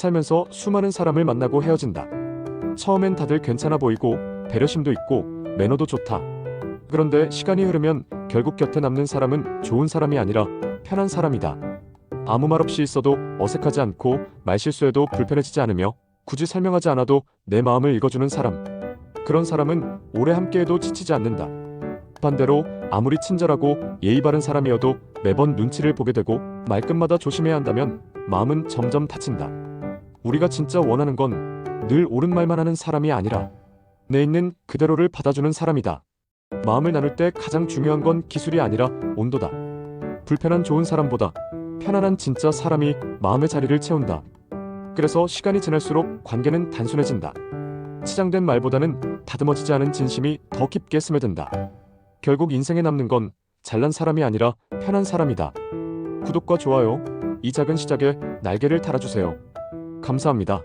살면서 수많은 사람을 만나고 헤어진다. 처음엔 다들 괜찮아 보이고 배려심도 있고 매너도 좋다. 그런데 시간이 흐르면 결국 곁에 남는 사람은 좋은 사람이 아니라 편한 사람이다. 아무 말 없이 있어도 어색하지 않고 말실수해도 불편해지지 않으며 굳이 설명하지 않아도 내 마음을 읽어주는 사람. 그런 사람은 오래 함께해도 지치지 않는다. 반대로 아무리 친절하고 예의 바른 사람이어도 매번 눈치를 보게 되고 말끝마다 조심해야 한다면 마음은 점점 다친다. 우리가 진짜 원하는 건 늘 옳은 말만 하는 사람이 아니라 내 있는 그대로를 받아주는 사람이다. 마음을 나눌 때 가장 중요한 건 기술이 아니라 온도다. 불편한 좋은 사람보다 편안한 진짜 사람이 마음의 자리를 채운다. 그래서 시간이 지날수록 관계는 단순해진다. 치장된 말보다는 다듬어지지 않은 진심이 더 깊게 스며든다. 결국 인생에 남는 건 잘난 사람이 아니라 편한 사람이다. 구독과 좋아요, 이 작은 시작에 날개를 달아주세요. 감사합니다.